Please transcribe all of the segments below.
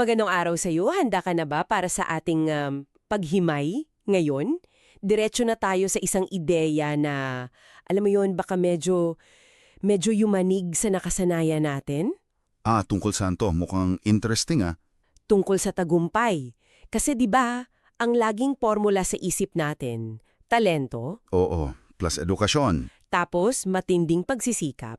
Magandang araw sa iyo. Handa ka na ba para sa ating um, paghimay ngayon? Diretso na tayo sa isang ideya na, alam mo yon baka medyo, medyo yumanig sa nakasanayan natin Ah, tungkol saan to? Mukhang interesting ah. tungkol sa tagumpay. Kasi 'di ba, ang laging formula sa isip natin, talento, Oo, plus edukasyon. tapos matinding pagsisikap,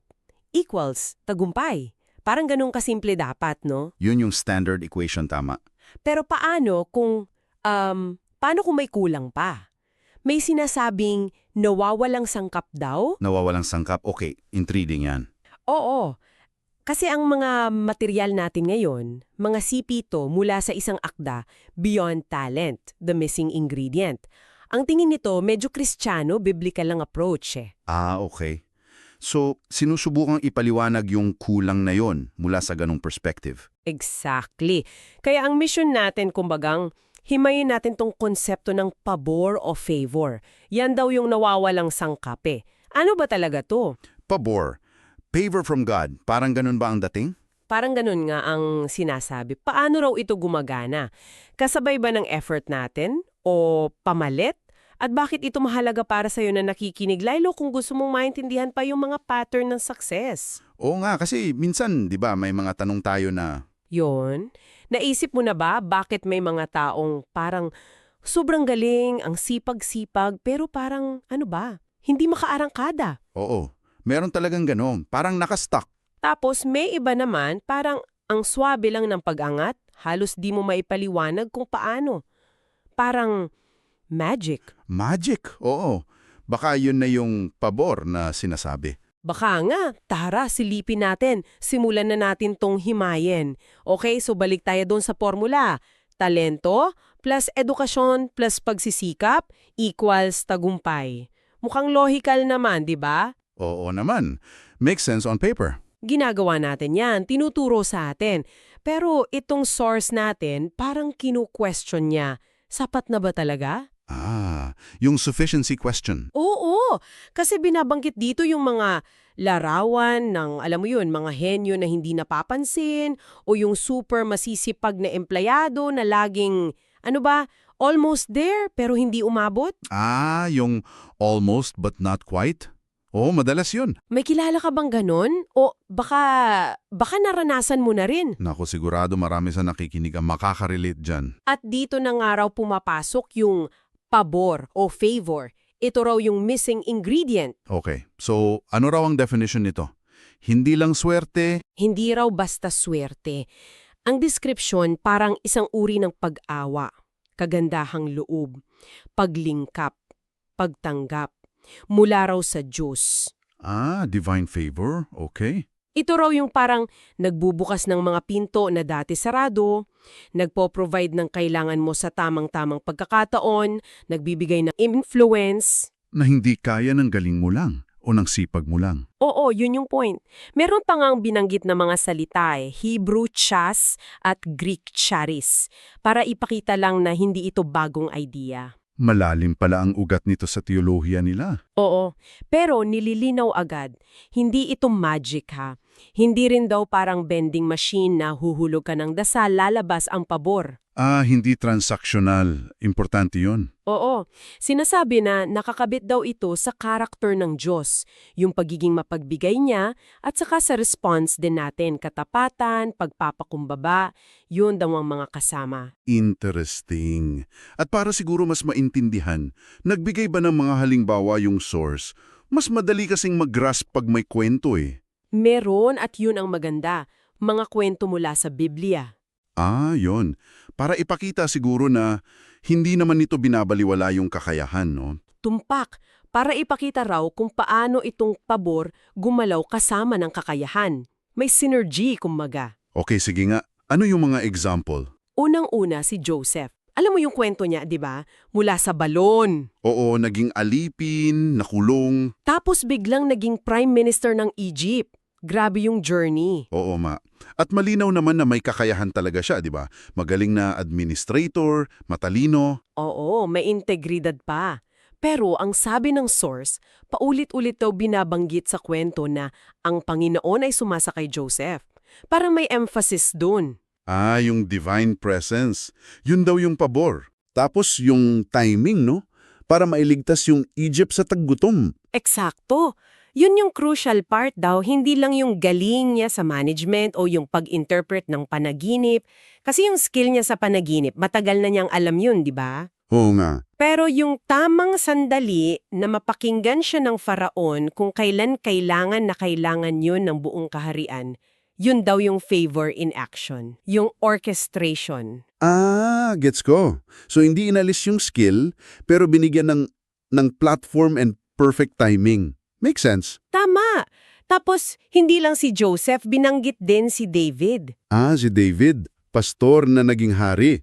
equals tagumpay. Parang ganun kasimple dapat, no? Yun yung standard equation tama. Pero paano kung, um, paano kung may kulang pa? May sinasabing nawawalang sangkap daw? Nawawalang sangkap, okay, intriguing yan. Oo. Kasi ang mga material natin ngayon, mga sipito mula sa isang akda, beyond talent, the missing ingredient. Ang tingin nito, medyo kristyano, biblical lang approach eh. Ah, okay. So, sinusubukang ipaliwanag yung kulang na yon mula sa ganong perspective. Exactly. Kaya ang mission natin, kumbagang, himayin natin tong konsepto ng pabor o favor. Yan daw yung nawawalang sangkap eh. Ano ba talaga to? Pabor, favor from God, parang ganun ba ang dating? Parang ganun nga ang sinasabi. Paano raw ito gumagana? Kasabay ba ng effort natin? O pamalit? At bakit ito mahalaga para sa'yo na nakikinig? Lalo kung gusto mong maintindihan pa yung mga pattern ng success. Oo nga, kasi minsan, di ba, may mga tanong tayo na, Yon. Naisip mo na ba bakit may mga taong parang sobrang galing, ang sipag-sipag, pero parang ano ba, hindi makaarangkada? oo, meron talagang ganon, parang nakastuck. Tapos may iba naman parang ang swabe lang ng pag-angat, halos di mo maipaliwanag kung paano. Parang magic. Magic, oo. Baka yun na yung pabor na sinasabi. Baka nga, tara, silipin natin. Simulan na natin tong himayin. Okay, so balik tayo doon sa formula. Talento plus edukasyon plus pagsisikap equals tagumpay. Mukhang logical naman, di ba? Oo naman. Makes sense on paper. Ginagawa natin yan, tinuturo sa atin. Pero itong source natin, parang kinu-question niya. Sapat na ba talaga? Ah, yung sufficiency question. Oo, kasi binabanggit dito yung mga larawan ng, alam mo yun, mga henyo na hindi napapansin o yung super masisipag na empleyado na laging, ano ba, almost there pero hindi umabot. Ah, yung almost but not quite? Oo, madalas yun. May kilala ka bang ganon? O baka, baka naranasan mo na rin. Naku, sigurado marami sa nakikinig ang makakarelate dyan. At dito na nga raw pumapasok yung pabor o favor. Ito raw yung missing ingredient. Okay, so ano raw ang definition nito? Hindi lang swerte, Hindi raw basta swerte. Ang description parang isang uri ng pag-awa, kagandahang loob, paglingkap, pagtanggap, mula raw sa Diyos. ah, divine favor, okay. Ito raw yung parang nagbubukas ng mga pinto na dati sarado, nagpo-provide ng kailangan mo sa tamang-tamang pagkakataon, nagbibigay ng influence. Na hindi kaya ng galing mo lang o ng sipag mo lang. Oo, yun yung point. Meron pa ngang binanggit na mga salita eh, Hebrew chas at Greek charis, para ipakita lang na hindi ito bagong idea. Malalim pala ang ugat nito sa teolohiya nila. Oo, pero nililinaw agad, hindi ito magic ha. Hindi rin daw parang vending machine na huhulog ka ng dasal lalabas ang pabor. Ah, hindi transactional. Importante yun. Oo, sinasabi na nakakabit daw ito sa karakter ng Diyos, yung pagiging mapagbigay niya at saka sa response din natin, katapatan, pagpapakumbaba, yun daw ang mga kasama. Interesting. At para siguro mas maintindihan, nagbigay ba ng mga halimbawa yung source? Mas madali kasing mag-grasp pag may kwento eh. Meron at yun ang maganda, mga kwento mula sa Biblia. Ah, yon. Para ipakita siguro na hindi naman nito binabaliwala yung kakayahan, no? Tumpak, para ipakita raw kung paano itong pabor gumalaw kasama ng kakayahan. May synergy, kumbaga. Okay, sige nga. Ano yung mga example? Unang-una si Joseph. Alam mo yung kwento niya, di ba? Mula sa balon. Oo, naging alipin, nakulong. Tapos biglang naging prime minister ng Egypt. Grabe yung journey. Oo, ma. At malinaw naman na may kakayahan talaga siya, di ba? Magaling na administrator, matalino. Oo, may integridad pa. Pero ang sabi ng source, paulit-ulit daw binabanggit sa kwento na ang Panginoon ay sumasa kay Joseph. Parang may emphasis dun. Ah, yung divine presence. Yun daw yung pabor. Tapos yung timing, no? Para mailigtas yung Egypt sa taggutom. Eksakto. Yun yung crucial part daw, hindi lang yung galing niya sa management o yung pag-interpret ng panaginip. Kasi yung skill niya sa panaginip, matagal na niyang alam yun, di ba? Oo nga. Pero yung tamang sandali na mapakinggan siya ng faraon kung kailan kailangan na kailangan yun ng buong kaharian, yun daw yung favor in action, yung orchestration. Ah, gets ko. So hindi inalis yung skill, pero binigyan ng, ng platform and perfect timing. Makes sense. Tama! Tapos, hindi lang si Joseph, binanggit din si David. Ah, si David, pastor na naging hari.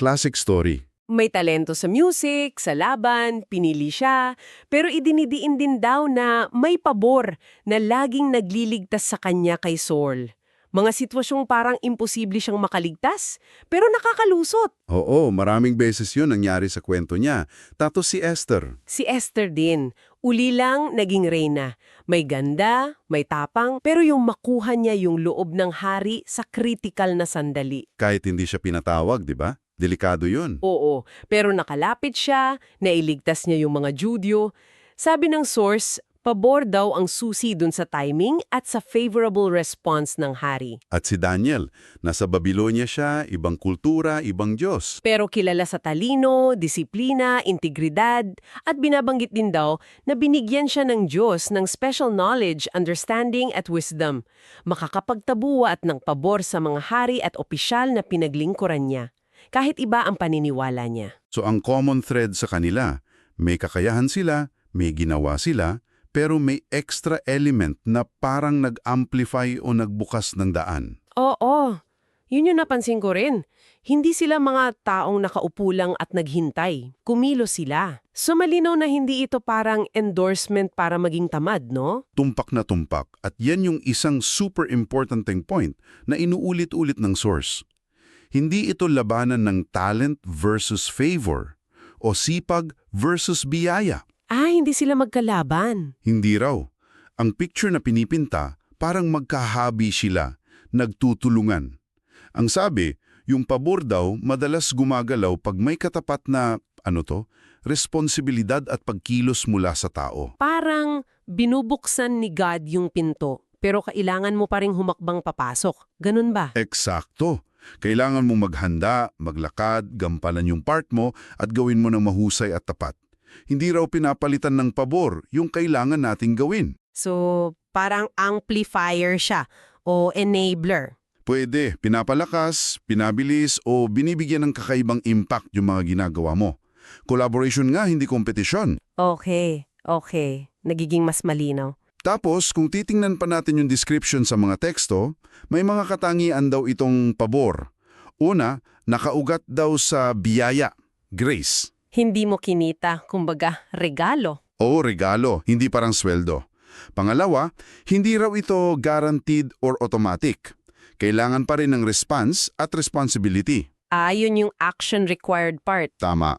Classic story. May talento sa music, sa laban, pinili siya, pero idinidiin din daw na may pabor na laging nagliligtas sa kanya kay Saul. Mga sitwasyong parang imposible siyang makaligtas, pero nakakalusot. Oo, maraming beses yun nangyari sa kwento niya. Tapos si Esther. Si Esther din, uli lang naging reyna. May ganda, may tapang, pero yung makuha niya yung loob ng hari sa critical na sandali. Kahit hindi siya pinatawag, di ba? Delikado yun. Oo, pero nakalapit siya, nailigtas niya yung mga Judyo. Sabi ng source, pabor daw ang susi dun sa timing at sa favorable response ng hari. At si Daniel, nasa Babylonia siya, ibang kultura, ibang Diyos. Pero kilala sa talino, disiplina, integridad, at binabanggit din daw na binigyan siya ng Diyos ng special knowledge, understanding at wisdom, makakapagtabuwa at ng pabor sa mga hari at opisyal na pinaglingkuran niya, kahit iba ang paniniwala niya. So ang common thread sa kanila, may kakayahan sila, may ginawa sila, pero may extra element na parang nag-amplify o nagbukas ng daan. Oo, yun yung napansin ko rin. Hindi sila mga taong nakaupo lang at naghintay. Kumilos sila. So malinaw na hindi ito parang endorsement para maging tamad, no? Tumpak na tumpak at yan yung isang super importanteng point na inuulit-ulit ng source. Hindi ito labanan ng talent versus favor o sipag versus biyaya. Ah, hindi sila magkalaban. Hindi raw. Ang picture na pinipinta, parang magkahabi sila, nagtutulungan. Ang sabi, yung pabor daw madalas gumagalaw pag may katapat na, ano to, responsibilidad at pagkilos mula sa tao. Parang binubuksan ni God yung pinto, pero kailangan mo pa ring humakbang papasok. Ganun ba? Eksakto. Kailangan mong maghanda, maglakad, gampalan yung part mo at gawin mo ng mahusay at tapat. Hindi raw pinapalitan ng pabor yung kailangan nating gawin. So, parang amplifier siya o enabler. Pwede, pinapalakas, pinabilis o binibigyan ng kakaibang impact yung mga ginagawa mo. Collaboration nga, hindi kompetisyon. Okay, okay. Nagiging mas malinaw. Tapos, kung titingnan pa natin yung description sa mga teksto, may mga katangian daw itong pabor. Una, nakaugat daw sa biyaya, grace. Hindi mo kinita, kumbaga, regalo. O regalo, hindi parang sweldo. Pangalawa, hindi raw ito guaranteed or automatic. Kailangan pa rin ng response at responsibility. Ayun yung action required part. Tama.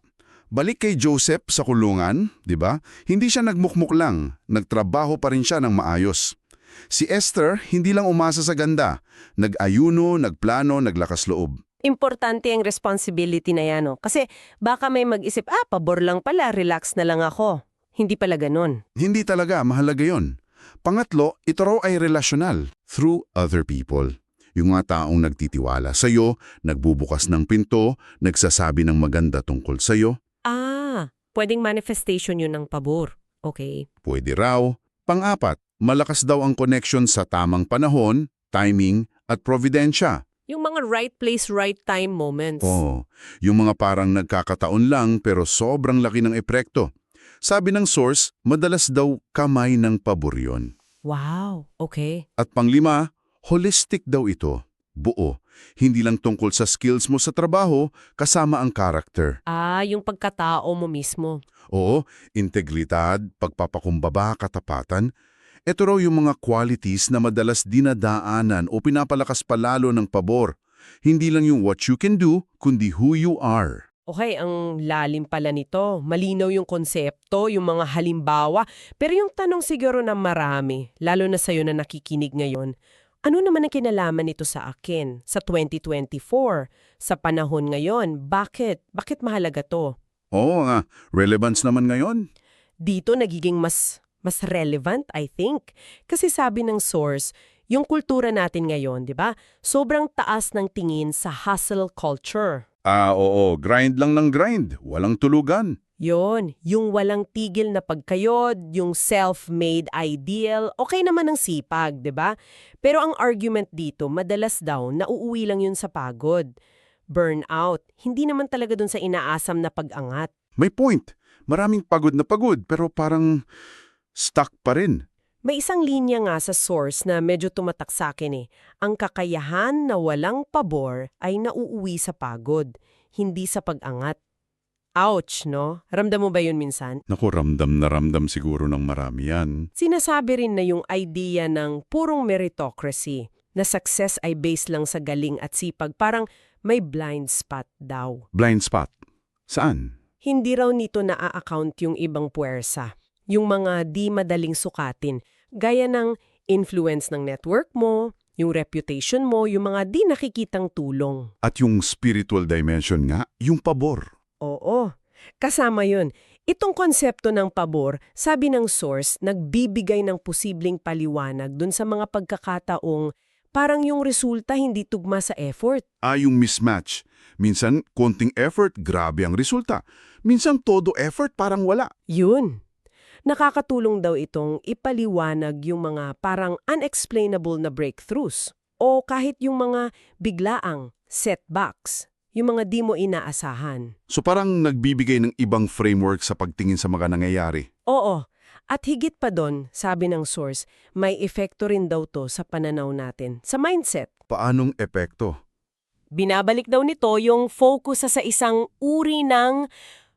Balik kay Joseph sa kulungan, di ba? Hindi siya nagmukmuk lang, nagtrabaho pa rin siya ng maayos. Si Esther, hindi lang umasa sa ganda. Nag-ayuno, nagplano, naglakas loob. Importante ang responsibility na yan, no? Kasi baka may mag-isip, ah, pabor lang pala, relax na lang ako. Hindi pala ganun. Hindi talaga, mahalaga yon. Pangatlo, ito raw ay relasyonal, through other people. Yung mga taong nagtitiwala sa'yo, nagbubukas ng pinto, nagsasabi ng maganda tungkol sa'yo, Ah, pwedeng manifestation yun ng pabor. Okay. pwede raw. Pang-apat, malakas daw ang connection sa tamang panahon, timing, at providensya. Yung mga right place, right time moments. Oo, yung mga parang nagkakataon lang pero sobrang laki ng epekto. Sabi ng source, madalas daw kamay ng pabor yun. Wow, okay. At panglima, holistic daw ito. Buo. Hindi lang tungkol sa skills mo sa trabaho, kasama ang character. Ah, yung pagkatao mo mismo. Oo, integridad, pagpapakumbaba, katapatan. Ito raw yung mga qualities na madalas dinadaanan o pinapalakas palalo ng pabor. Hindi lang yung what you can do, kundi who you are. Okay, ang lalim pala nito. Malinaw yung konsepto, yung mga halimbawa. Pero yung tanong siguro na marami, lalo na sa'yo na nakikinig ngayon, Ano naman ang kinalaman nito sa akin sa 2024? Sa panahon ngayon, bakit? Bakit mahalaga to? Oo nga, relevance naman ngayon. Dito nagiging mas mas relevant, I think. Kasi sabi ng source, yung kultura natin ngayon, di ba? Sobrang taas ng tingin sa hustle culture. Ah, oo, grind lang ng grind, walang tulugan. Yon, yung walang tigil na pagkayod, yung self-made ideal, okay naman ang sipag, 'di ba? Pero ang argument dito, madalas daw nauuwi lang yun sa pagod. Burnout, hindi naman talaga dun sa inaasam na pag-angat. May point. Maraming pagod na pagod pero parang stuck pa rin. May isang linya nga sa source na medyo tumatak sa akin eh. Ang kakayahan na walang pabor ay nauuwi sa pagod, hindi sa pag-angat. Ouch, no? Ramdam mo ba yun minsan? Naku, ramdam na ramdam siguro ng marami yan. Sinasabi rin na yung idea ng purong meritocracy, na success ay based lang sa galing at sipag, parang may blind spot daw. Blind spot. Saan? Hindi raw nito na-account yung ibang puwersa. Yung mga di madaling sukatin, gaya ng influence ng network mo, yung reputation mo, yung mga di nakikitang tulong. At yung spiritual dimension nga, yung pabor. Oo. Kasama yun. Itong konsepto ng pabor, sabi ng source, nagbibigay ng posibleng paliwanag dun sa mga pagkakataong parang yung resulta hindi tugma sa effort. Ah, yung mismatch. Minsan, konting effort, grabe ang resulta. Minsan, todo effort, parang wala. Yun. Nakakatulong daw itong ipaliwanag yung mga parang unexplainable na breakthroughs o kahit yung mga biglaang setbacks, yung mga di mo inaasahan. So parang nagbibigay ng ibang framework sa pagtingin sa mga nangyayari. Oo. At higit pa doon, sabi ng source, may epekto rin daw to sa pananaw natin, sa mindset. Paanong epekto? Binabalik daw nito yung focus sa, sa isang uri ng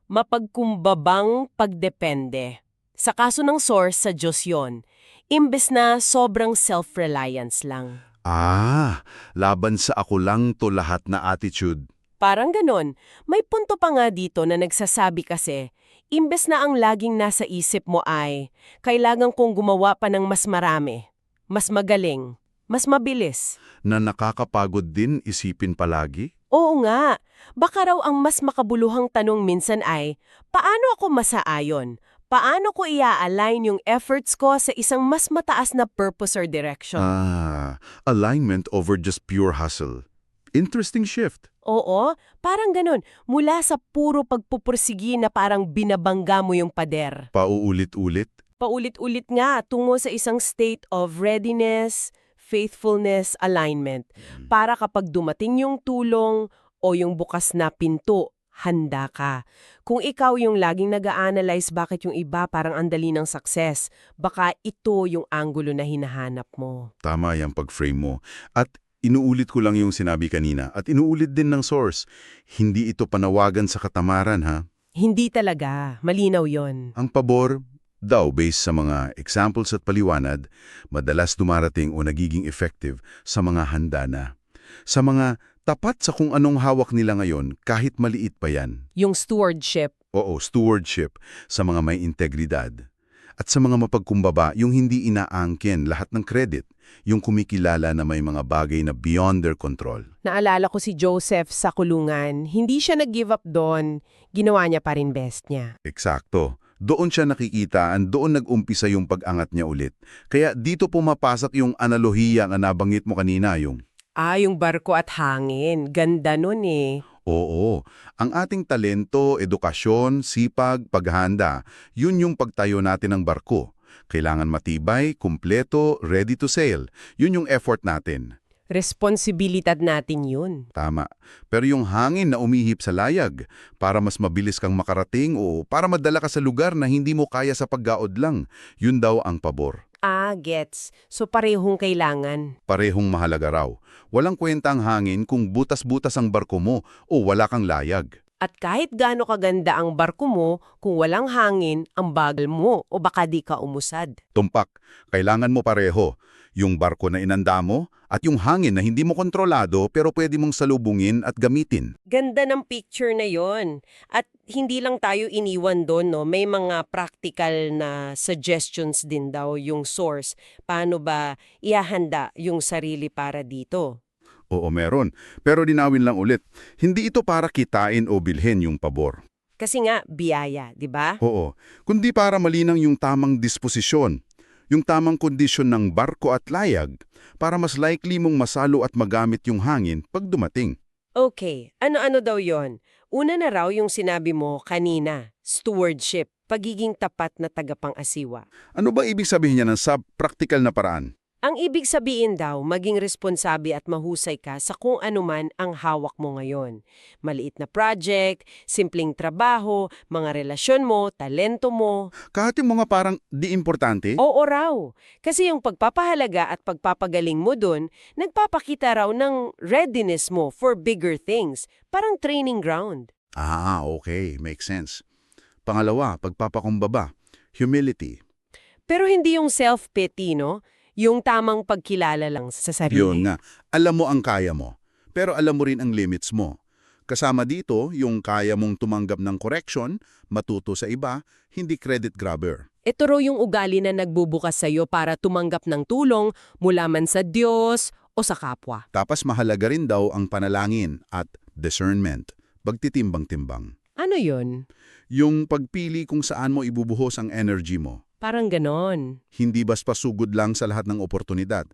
mapagkumbabang pagdepende. Sa kaso ng source, sa Diyos yun. Imbes na sobrang self-reliance lang. Ah, laban sa ako lang to lahat na attitude. Parang ganon. May punto pa nga dito na nagsasabi kasi, imbes na ang laging nasa isip mo ay, kailangan kong gumawa pa ng mas marami, mas magaling, mas mabilis. Na nakakapagod din isipin palagi? Oo nga, baka raw ang mas makabuluhang tanong minsan ay, paano ako masaayon? Paano ko ia-align yung efforts ko sa isang mas mataas na purpose or direction? Ah, alignment over just pure hustle. Interesting shift. Oo, parang ganun. Mula sa puro pagpupursigi na parang binabangga mo yung pader. Pauulit-ulit. Paulit-ulit nga tungo sa isang state of readiness, faithfulness, alignment. Para kapag dumating yung tulong o yung bukas na pinto, handa ka. Kung ikaw yung laging nag-a-analyze bakit yung iba parang andali ng success, baka ito yung angulo na hinahanap mo. Tama yung pag-frame mo. At inuulit ko lang yung sinabi kanina at inuulit din ng source. Hindi ito panawagan sa katamaran ha. Hindi talaga. Malinaw yon. Ang pabor, daw based sa mga examples at paliwanag, madalas dumarating o nagiging effective sa mga handa na. Sa mga tapat sa kung anong hawak nila ngayon kahit maliit pa yan. Yung stewardship. Oo, stewardship sa mga may integridad. At sa mga mapagkumbaba, yung hindi inaangkin lahat ng credit, yung kumikilala na may mga bagay na beyond their control. Naalala ko si Joseph sa kulungan. Hindi siya nag-give up doon. Ginawa niya pa rin best niya. Eksakto. Doon siya nakikita at doon nag-umpisa yung pag-angat niya ulit. Kaya dito pumapasok yung analohiya na nabanggit mo kanina, yung Ah, yung barko at hangin. Ganda nun eh. Oo, ang ating talento, edukasyon, sipag, paghanda, yun yung pagtayo natin ng barko. Kailangan matibay, kumpleto, ready to sail. Yun yung effort natin. Responsibilidad natin yun. Tama. Pero yung hangin na umihip sa layag, para mas mabilis kang makarating o para madala ka sa lugar na hindi mo kaya sa paggaod lang, yun daw ang pabor. Ah, gets. So parehong kailangan. Parehong mahalaga raw. Walang kwenta ang hangin kung butas-butas ang barko mo o wala kang layag. At kahit gaano kaganda ang barko mo, kung walang hangin, ang bagal mo o baka di ka umusad. Tumpak, kailangan mo pareho. Yung barko na inanda mo at yung hangin na hindi mo kontrolado pero pwede mong salubungin at gamitin. Ganda ng picture na yon. At hindi lang tayo iniwan doon, no? May mga practical na suggestions din daw yung source. Paano ba ihahanda yung sarili para dito? Oo, meron. Pero dinawin lang ulit, hindi ito para kitain o bilhin yung pabor. Kasi nga, biyaya, di ba? Oo, kundi para malinang yung tamang disposisyon, yung tamang kondisyon ng barko at layag para mas likely mong masalo at magamit yung hangin pag dumating. Okay, ano-ano daw yon? Una na raw yung sinabi mo kanina, stewardship, pagiging tapat na tagapang-asiwa. Ano ba ibig sabihin niya ng sa practical na paraan? Ang ibig sabihin daw, maging responsabi at mahusay ka sa kung anuman ang hawak mo ngayon. Maliit na project, simpleng trabaho, mga relasyon mo, talento mo. Kahit yung mga parang di importante, Oo raw. Kasi yung pagpapahalaga at pagpapagaling mo dun, nagpapakita raw ng readiness mo for bigger things. Parang training ground. Ah, okay. Makes sense. Pangalawa, pagpapakumbaba. Humility. Pero hindi yung self-pity, no? Yung tamang pagkilala lang sa sarili. Yun nga. Alam mo ang kaya mo. Pero alam mo rin ang limits mo. Kasama dito, yung kaya mong tumanggap ng correction, matuto sa iba, hindi credit grabber. Ito raw yung ugali na nagbubukas sa'yo para tumanggap ng tulong mula man sa Diyos o sa kapwa. Tapos mahalaga rin daw ang panalangin at discernment. Pagtitimbang-timbang. Ano yun? Yung pagpili kung saan mo ibubuhos ang energy mo. Parang ganon. Hindi basta sugod lang sa lahat ng oportunidad.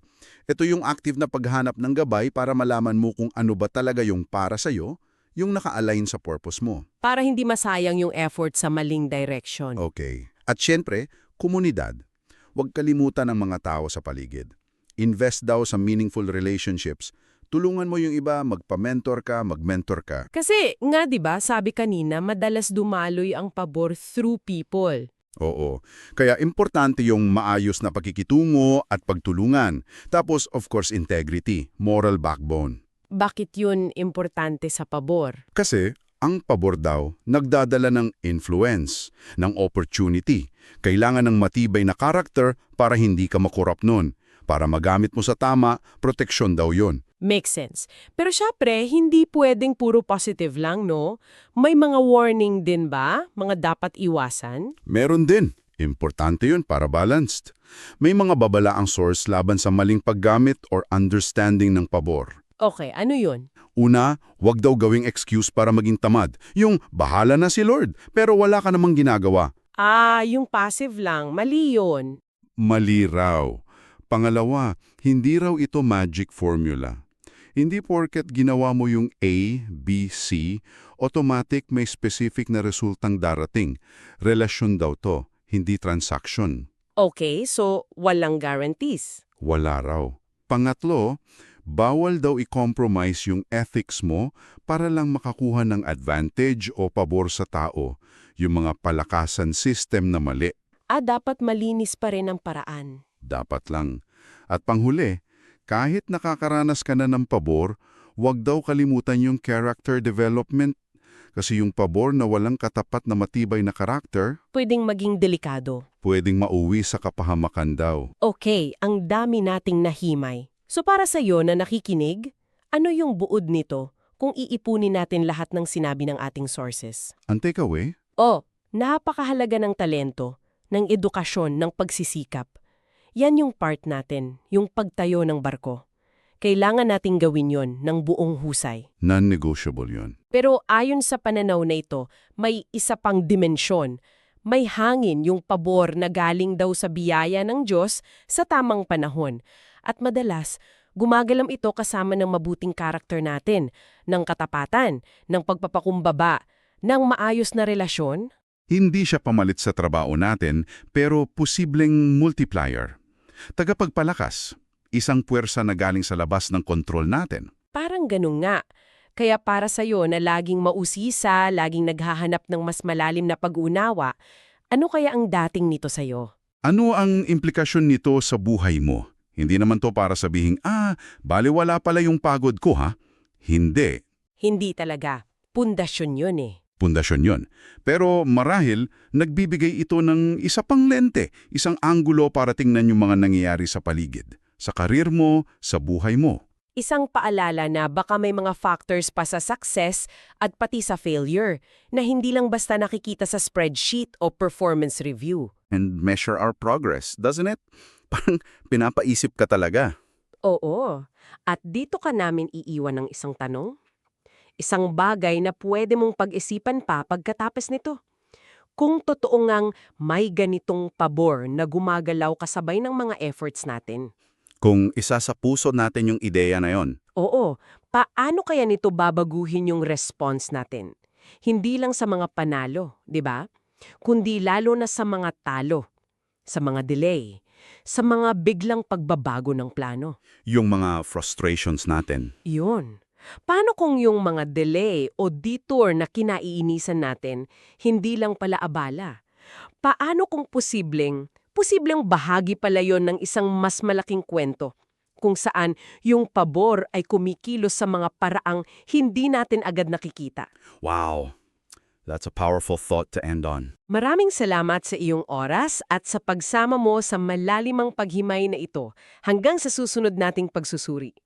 Ito yung active na paghanap ng gabay para malaman mo kung ano ba talaga yung para sa'yo, yung naka-align sa purpose mo. Para hindi masayang yung effort sa maling direction. Okay. At syempre, komunidad. Huwag kalimutan ang mga tao sa paligid. Invest daw sa meaningful relationships. Tulungan mo yung iba, magpa-mentor ka, mag-mentor ka. Kasi nga 'di ba, sabi kanina, madalas dumaloy ang pabor through people. Oo. Kaya importante yung maayos na pagkikitungo at pagtulungan. Tapos, of course, integrity, moral backbone. Bakit yun importante sa pabor? Kasi, ang pabor daw, nagdadala ng influence, ng opportunity. Kailangan ng matibay na karakter para hindi ka makorap nun. Para magamit mo sa tama, proteksyon daw yon. Makes sense. Pero syempre, hindi pwedeng puro positive lang, no? May mga warning din ba? Mga dapat iwasan? Meron din. Importante yun para balanced. May mga babala ang source laban sa maling paggamit or understanding ng pabor. Okay, ano yun? Una, wag daw gawing excuse para maging tamad. Yung bahala na si Lord, pero wala ka namang ginagawa. Ah, yung passive lang. Mali yun. Mali raw. Pangalawa, hindi raw ito magic formula. Hindi porket ginawa mo yung A, B, C, automatic may specific na resultang darating. Relasyon daw to, hindi transaction. Okay, so walang guarantees. Wala raw. Pangatlo, bawal daw i-compromise yung ethics mo para lang makakuha ng advantage o pabor sa tao, yung mga palakasan system na mali. Ah, dapat malinis pa rin ang paraan. Dapat lang. At panghuli, kahit nakakaranas ka na ng pabor, huwag daw kalimutan yung character development kasi yung pabor na walang katapat na matibay na karakter, Pwedeng maging delikado. pwedeng mauwi sa kapahamakan daw. Okay, ang dami nating nahimay. So para sa iyo na nakikinig, ano yung buod nito kung iipunin natin lahat ng sinabi ng ating sources? Ang takeaway, O, napakahalaga ng talento, ng edukasyon, ng pagsisikap. Yan yung part natin, yung pagtayo ng barko. Kailangan nating gawin yon ng buong husay. non-negotiable yun. Pero ayon sa pananaw na ito, may isa pang dimensyon. May hangin yung pabor na galing daw sa biyaya ng Diyos sa tamang panahon. At madalas, gumagalam ito kasama ng mabuting karakter natin, ng katapatan, ng pagpapakumbaba, ng maayos na relasyon. Hindi siya pamalit sa trabaho natin, pero posibleng multiplier. Tagapagpalakas, isang puwersa na galing sa labas ng kontrol natin. Parang ganun nga. Kaya para sa'yo na laging mausisa, laging naghahanap ng mas malalim na pag-unawa, ano kaya ang dating nito sa'yo? Ano ang implikasyon nito sa buhay mo? Hindi naman to para sabihing, ah, baliwala pala yung pagod ko ha? Hindi. Hindi talaga. Pundasyon yun eh. Pundasyon yon. Pero marahil, nagbibigay ito ng isa pang lente, isang anggulo para tingnan yung mga nangyayari sa paligid. sa karir mo, sa buhay mo. Isang paalala na baka may mga factors pa sa success at pati sa failure na hindi lang basta nakikita sa spreadsheet o performance review. And measure our progress, doesn't it? Parang pinapaisip ka talaga. Oo. At dito ka namin iiwan ng isang tanong. Isang bagay na pwede mong pag-isipan pa pagkatapos nito. Kung totoo ngang may ganitong pabor na gumagalaw kasabay ng mga efforts natin. Kung isa sa puso natin yung ideya na yon, Oo, paano kaya nito babaguhin yung response natin? Hindi lang sa mga panalo, di ba? Kundi lalo na sa mga talo, sa mga delay, sa mga biglang pagbabago ng plano. yung mga frustrations natin. Yun. Paano kung yung mga delay o detour na kinaiinisan natin, hindi lang pala abala? Paano kung posibleng, posibleng bahagi pala yon ng isang mas malaking kwento? Kung saan yung pabor ay kumikilos sa mga paraang hindi natin agad nakikita. Wow, that's a powerful thought to end on. Maraming salamat sa iyong oras at sa pagsama mo sa malalimang paghimay na ito hanggang sa susunod nating pagsusuri.